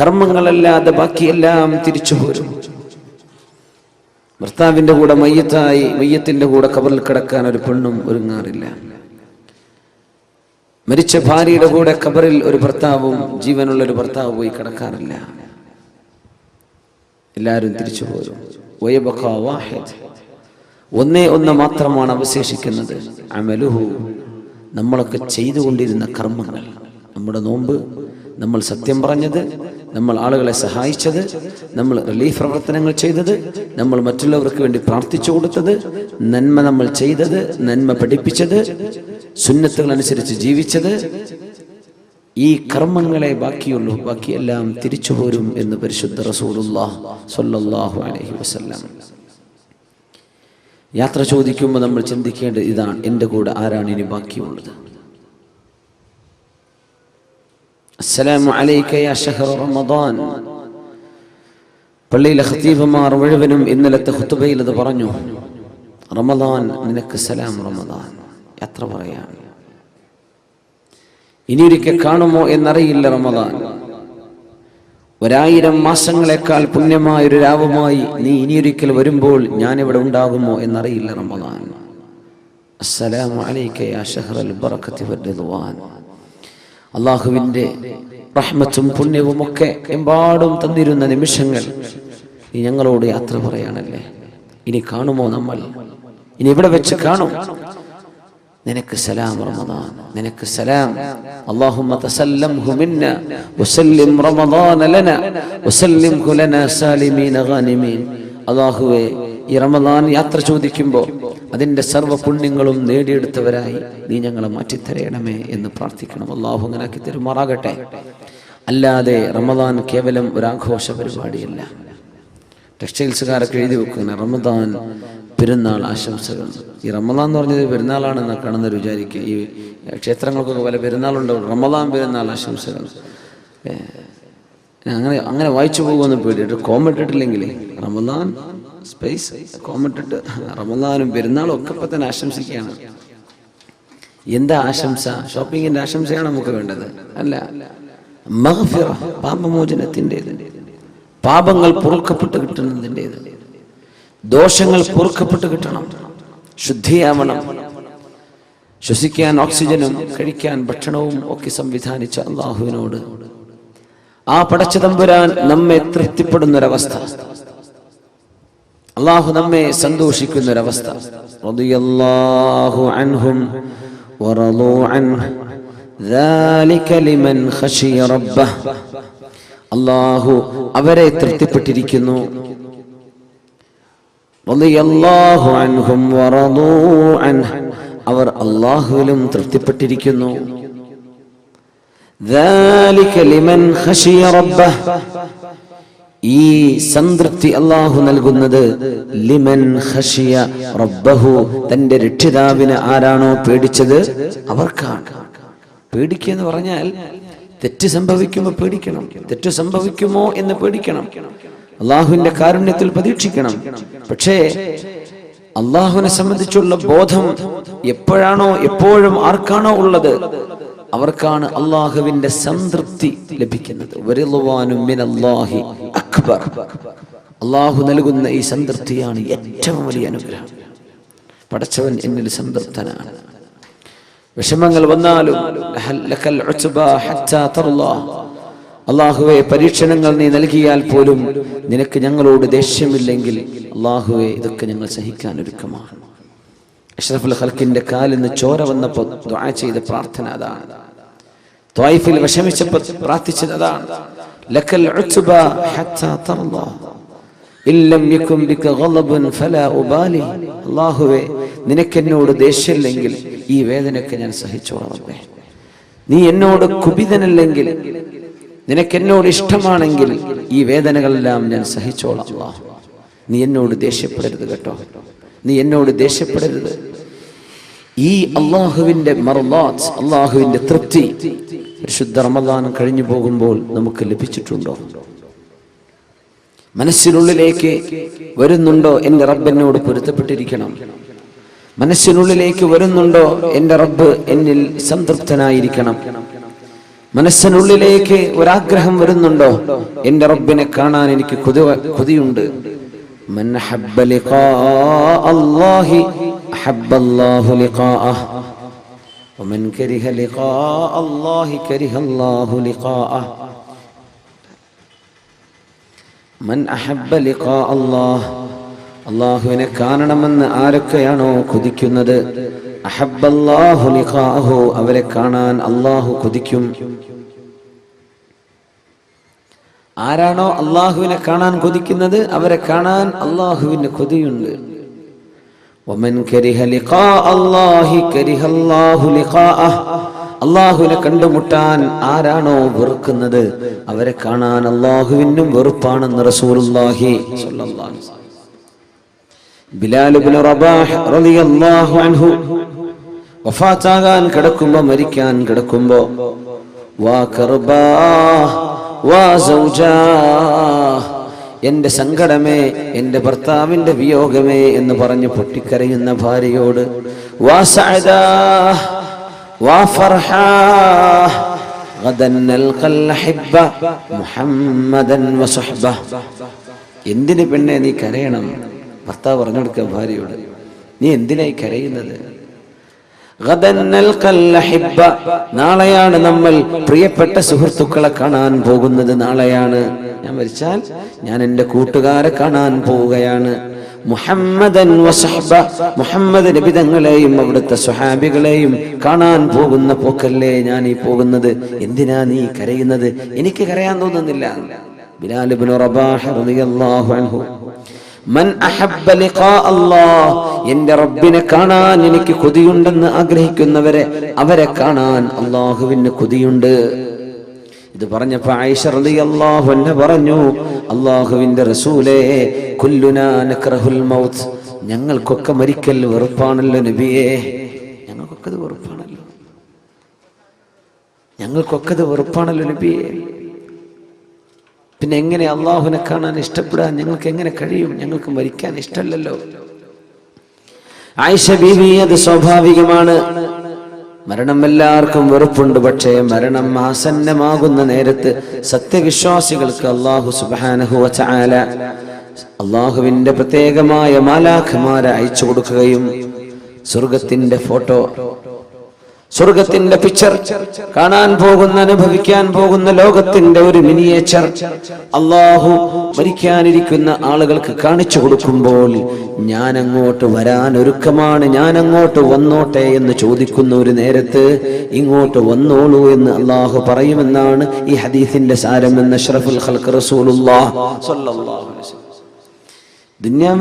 കർമ്മങ്ങളല്ലാതെ ബാക്കിയെല്ലാം തിരിച്ചു പോരും. ഭർത്താവിന്റെ കൂടെ മയ്യത്തായി മയ്യത്തിന്റെ കൂടെ കബറിൽ കിടക്കാൻ ഒരു പെണ്ണും ഒരുങ്ങാറില്ല. മരിച്ച ഭാര്യയുടെ കൂടെ കബറിൽ ഒരു ഭർത്താവും ജീവനുള്ള ഒരു ഭർത്താവ് പോയി കിടക്കാറില്ല. എല്ലാവരും തിരിച്ചു പോരും. ഒന്നേ ഒന്ന് മാത്രമാണ് അവശേഷിക്കുന്നത്. അമലുഹു നമ്മളൊക്കെ ചെയ്തുകൊണ്ടിരുന്ന കർമ്മങ്ങൾ. നമ്മുടെ നോമ്പ് നമ്മൾ സത്യം പറഞ്ഞത് നമ്മൾ ആളുകളെ സഹായിച്ചത് നമ്മൾ റിലീഫ് പ്രവർത്തനങ്ങൾ ചെയ്തത് നമ്മൾ മറ്റുള്ളവർക്ക് വേണ്ടി പ്രാർത്ഥിച്ചു കൊടുത്തത് നന്മ നമ്മൾ ചെയ്തത് നന്മ പഠിപ്പിച്ചത് സുന്നത്തുകൾ അനുസരിച്ച് ജീവിച്ചത്. ഈ കർമ്മങ്ങളെ ബാക്കിയുള്ളൂ ബാക്കിയെല്ലാം തിരിച്ചു പോരും എന്ന് പരിശുദ്ധ റസൂലുള്ളാഹി സ്വല്ലല്ലാഹു അലൈഹി വസല്ലം. യാത്ര ചോദിക്കുമ്പോൾ നമ്മൾ ചിന്തിക്കേണ്ടത് ഇതാണ് എന്റെ കൂടെ ആരാണ് ഇനി ബാക്കിയുള്ളത്? അസ്സലാമു അലൈക യാ ഷഹ്റ റമദാൻ. പള്ളിയിലെ ഖത്തീബുമാർ മുഴുവനും ഇന്നലത്തെ ഖുതുബയിൽ അത് പറഞ്ഞു. റമദാൻ നിനക്ക് സലാം റമദാൻ. എത്ര പറയാം? ഇനിയൊരിക്കൽ കാണുമോ എന്നറിയില്ല റമദാൻ. ഒരായിരം മാസങ്ങളെക്കാൾ പുണ്യമായ ഒരു രാവുമായി നീ ഇനിയൊരിക്കൽ വരുമ്പോൾ ഞാൻ ഇവിടെ ഉണ്ടാകുമോ എന്നറിയില്ല റമദാൻ. അസ്സലാമു അലൈക യാ ഷഹ്റൽ ബറക്കത്തി വർ അള്ളാഹുവിന്റെ റഹ്മത്തും പുണ്യവും ഒക്കെ എമ്പാടും തന്നിരുന്ന നിമിഷങ്ങൾ ഇനി ഞങ്ങളോട് യാത്ര പറയാണല്ലേ ഇനി കാണുമോ നമ്മൾ? ഇനി ഇവിടെ വെച്ച് കാണും. നിനക്ക് സലാം റമദാൻ നിനക്ക് സലാം. അല്ലാഹുമ്മ തസല്ലംഹു മിന്ന വസല്ലിം റമദാന ലന വസല്ലിംഹു ലന സാലിമീന ഗാനിമീൻ. അല്ലാഹുവേ ഈ റമദാൻ യാത്ര ചോദിക്കുമ്പോൾ അതിന്റെ സർവ പുണ്യങ്ങളും നേടിയെടുത്തവരായി നീ ഞങ്ങളെ മാറ്റിത്തരയണമേ എന്ന് പ്രാർത്ഥിക്കണം. അള്ളാഹു അങ്ങനാക്കി തരുമാറാകട്ടെ. അല്ലാതെ റമദാൻ കേവലം ഒരാഘോഷ പരിപാടിയല്ല. ടെക്സ്റ്റൈൽസുകാരൊക്കെ എഴുതി വെക്കുന്ന റമദാൻ പെരുന്നാൾ ആശംസകൾ. ഈ റമദാൻ എന്ന് പറഞ്ഞത് പെരുന്നാളാണെന്ന് കാണുന്നവർ വിചാരിക്കുക. ഈ ക്ഷേത്രങ്ങൾക്കൊക്കെ പല പെരുന്നാളുണ്ടാവും. റമദാൻ പെരുന്നാൾ ആശംസകൾ. അങ്ങനെ അങ്ങനെ വായിച്ചു പോകുമെന്ന് പേടിയിട്ട് കോമിട്ടിട്ടില്ലെങ്കിൽ റമദാൻ സ്പേസ് കോമിട്ടിട്ട് റമദാനും പെരുന്നാളും ഒക്കെ ഇപ്പം തന്നെ ആശംസിക്കുകയാണ്. എന്താ ആശംസ? ഷോപ്പിങ്ങിന്റെ ആശംസയാണ് നമുക്ക് വേണ്ടത്. അല്ല പാപമോചനത്തിന്റെത്. പാപങ്ങൾ പൊറുക്കപ്പെട്ട് കിട്ടുന്നതിന്റെ ദോഷങ്ങൾ പൊറുക്കപ്പെട്ട് കിട്ടണം. ശുദ്ധിയാവണം. ശ്വസിക്കാൻ ഓക്സിജനും കഴിക്കാൻ ഭക്ഷണവും ഒക്കെ സംവിധാനിച്ച അള്ളാഹുവിനോട് ആ പടച്ചതമ്പുരാൻ നമ്മെ തൃപ്തിപ്പെടുന്നൊരവസ്ഥ. അള്ളാഹു നമ്മെ സന്തോഷിക്കുന്നൊരവസ്ഥ റളിയല്ലാഹു അൻഹും വറളൂ അൻഹു ذلك لمن خشي ربه അള്ളാഹു അവരെ തൃപ്തിപ്പെട്ടിരിക്കുന്നു റളിയല്ലാഹു അൻഹും വറളൂ അൻഹു അവർ അള്ളാഹുവിലും തൃപ്തിപ്പെട്ടിരിക്കുന്നു ذلك لمن خشي ربه ഈ സംതൃപ്തി അള്ളാഹു നൽകുന്നത് ലിമൻ ഹഷിയ റബ്ബഹു. തന്റെ രക്ഷിതാവിന് ആരാണോ പേടിച്ചത്? അവർക്കാണ്. പേടിക്കുക എന്ന് പറഞ്ഞാൽ തെറ്റ് സംഭവിക്കുമ്പോൾ പേടിക്കണം. തെറ്റ് സംഭവിക്കുമോ എന്ന് പേടിക്കണം. അള്ളാഹുവിന്റെ കാരുണ്യത്തിൽ പ്രതീക്ഷിക്കണം. പക്ഷേ അള്ളാഹുവിനെ സംബന്ധിച്ചുള്ള ബോധം എപ്പോഴാണോ എപ്പോഴും ആർക്കാണോ ഉള്ളത് അവർക്കാണ് അള്ളാഹുവിന്റെ സംതൃപ്തി ലഭിക്കുന്നത്. അക്ബർ അള്ളാഹു നൽകുന്ന ഈ സംതൃപ്തിയാണ് ഏറ്റവും വലിയ അനുഗ്രഹം. പടച്ചവൻ എന്നിൽ സംതൃപ്തനാണ്. വിഷമങ്ങൾ വന്നാലും. അള്ളാഹുവെ പരീക്ഷണങ്ങൾ നീ നൽകിയാൽ പോലും നിനക്ക് ഞങ്ങളോട് ദേഷ്യമില്ലെങ്കിൽ അള്ളാഹുവെ ഇതൊക്കെ ഞങ്ങൾ സഹിക്കാൻ ഒരുക്കമാണ്. അഷ്റഫുൽ ഖൽക്കിന്റെ കാലിന്ന് ചോര വന്നപ്പോൾ ദുആ ചെയ്ത പ്രാർത്ഥന അതാണ്. ത്വായിഫിൽ വിഷമിച്ചപ്പോൾ പ്രാർത്ഥിച്ചത് അതാണ്. ലക്കൽ ഉത്ബ ഹത്താ തർലാ. ഇല്ലം യകും ബിക ഗളബുൻ ഫലാ ഉബാലി അല്ലാഹുവേ നിനക്കെന്നോട് ദേഷ്യമില്ലെങ്കിൽ ഈ വേദനയൊക്കെ ഞാൻ സഹിച്ചോളാം നീ എന്നോട് കുപിതനല്ലെങ്കിൽ നിനക്കെന്നോട് ഇഷ്ടമാണെങ്കിൽ ഈ വേദനകളെല്ലാം ഞാൻ സഹിച്ചോളാം അല്ലാഹു നീ എന്നോട് ദേഷ്യപ്പെടരുത് കേട്ടോ. നീ എന്നോട് ദേഷ്യപ്പെടരുത്. ഈ അല്ലാഹുവിന്റെ മർലാത്ത് അല്ലാഹുവിന്റെ തൃപ്തി പരിശുദ്ധ റമദാൻ കഴിഞ്ഞു പോകുമ്പോൾ നമുക്ക് ലഭിച്ചിട്ടുണ്ടോ? മനസ്സിനുള്ളിലേക്ക് വരുന്നുണ്ടോ എന്റെ റബ്ബ് എന്നോട് പൊരുത്തപ്പെട്ടിരിക്കണം. മനസ്സിനുള്ളിലേക്ക് വരുന്നുണ്ടോ എന്റെ റബ്ബ് എന്നിൽ സംതൃപ്തനായിരിക്കണം. മനസ്സിനുള്ളിലേക്ക് ഒരാഗ്രഹം വരുന്നുണ്ടോ എന്റെ റബ്ബിനെ കാണാൻ എനിക്ക് കൊതി കൊതിയുണ്ട്. മൻ ലിഖാ അല്ലാഹി ومن كره لقاء الله كره الله لقاءه മൻ അഹബ്ബ ലിഖാ അല്ലാഹ് അള്ളാഹുവിനെ കാണണമെന്ന് ആരൊക്കെയാണോ കൊതിക്കുന്നത് അഹബ്ബല്ലാഹു ലിഖാഹു അവരെ കാണാൻ അള്ളാഹു കൊതിക്കും ആരാണോ അള്ളാഹുവിനെ കാണാൻ കൊതിക്കുന്നത് അവരെ കാണാൻ അള്ളാഹുവിന് കൊതിയുണ്ട് ومن كره لقاء الله كره الله لقاءه. അള്ളാഹുവിനെ കണ്ടുമുട്ടാൻ ആരാണോ വെറുക്കുന്നത്? അവരെ കാണാൻ അള്ളാഹുവിനും വെറുപ്പാണെന്ന് റസൂലുള്ളാഹി ബിലാൽ ഇബ്നു റബാഹ് റളിയല്ലാഹു അൻഹു. കിടക്കുമ്പോ മരിക്കാൻ കിടക്കുമ്പോ വാ വാ സൗജാ എന്റെ സങ്കടമേ എന്റെ ഭർത്താവിന്റെ വിയോഗമേ എന്ന് പറഞ്ഞു പൊട്ടിക്കരയുന്ന ഭാര്യയോട് വാ സഅദാ വാ ഫർഹാ غدا نلقى الأحبة محمدا وصحبه എന്തിന് പെണ്ണെ നീ കരയണം ഭർത്താവ് പറഞ്ഞു കൊടുക്കുക ഭാര്യയോട് നീ എന്തിനായി കരയുന്നത് ഗദൻ നൽകൽ അഹിബ്ബ. നാളെയാണ് നമ്മൾ പ്രിയപ്പെട്ട സുഹൃത്തുക്കളെ കാണാൻ പോകുന്നത്. നാളെയാണ് ഞാൻ മരിച്ചാൽ ഞാൻ എന്റെ കൂട്ടുകാരെ കാണാൻ പോവുകയാണ്. മുഹമ്മദൻ മുഹമ്മദ് നബിതങ്ങളെയും അവിടുത്തെ സ്വഹാബികളെയും കാണാൻ പോകുന്ന പോക്കല്ലേ ഞാൻ ഈ പോകുന്നത്. എന്തിനാ നീ കരയുന്നത്? എനിക്ക് കരയാൻ തോന്നുന്നില്ല. ബിലാലിബിൻ റബാഹ് റളിയല്ലാഹു അൻഹു. എന്റെ റബ്ബിനെ കാണാൻ എനിക്ക് കൊതിയുണ്ടെന്ന് ആഗ്രഹിക്കുന്നവരെ അവരെ കാണാൻ അള്ളാഹുവിന് കൊതിയുണ്ട്. ഇത് പറഞ്ഞപ്പോ ആയിഷ പറഞ്ഞു അള്ളാഹുവിന്റെ റസൂലേ മൗത്ത്. ഞങ്ങൾക്കൊക്കെ മരിക്കൽ വെറുപ്പാണല്ലോ നബിയേ. ഞങ്ങൾക്കൊക്കെ അത് വെറുപ്പാണല്ലോ. ഞങ്ങൾക്കൊക്കെ അത് വെറുപ്പാണല്ലോ നബിയേ. പിന്നെ എങ്ങനെ അള്ളാഹുവിനെ കാണാൻ ഇഷ്ടപ്പെടാൻ ഞങ്ങൾക്ക് എങ്ങനെ കഴിയും? ഞങ്ങൾക്ക് മരിക്കാൻ ഇഷ്ടമല്ലല്ലോ. ആയിഷ ബീവി അത് സ്വാഭാവികമാണ്. മരണം എല്ലാവർക്കും വെറുപ്പുണ്ട്. പക്ഷേ മരണം ആസന്നമാകുന്ന നേരത്ത് സത്യവിശ്വാസികൾക്ക് അള്ളാഹു സുബാനഹു ചാല അള്ളാഹുവിന്റെ പ്രത്യേകമായ മാലാഖമാരെ അയച്ചു കൊടുക്കുകയും സ്വർഗത്തിന്റെ ഫോട്ടോ സ്വർഗത്തിന്റെ പിക്ചർ കാണാൻ പോകുന്ന അനുഭവിക്കാൻ പോകുന്ന ലോകത്തിന്റെ ഒരു മിനിയേച്ചർ അള്ളാഹു മരിക്കാനിരിക്കുന്ന ആളുകൾക്ക് കാണിച്ചു കൊടുക്കുമ്പോൾ ഞാൻ അങ്ങോട്ട് വരാൻ ഒരുക്കമാണ് ഞാൻ അങ്ങോട്ട് വന്നോട്ടെ എന്ന് ചോദിക്കുന്ന ഒരു നേരത്ത് ഇങ്ങോട്ട് വന്നോളൂ എന്ന് അള്ളാഹു പറയുമെന്നാണ് ഈ ഹദീസിന്റെ സാരം എന്ന ഷറഫുൽ അലൈഹി വസല്ലം. ദുനിയാവിൽ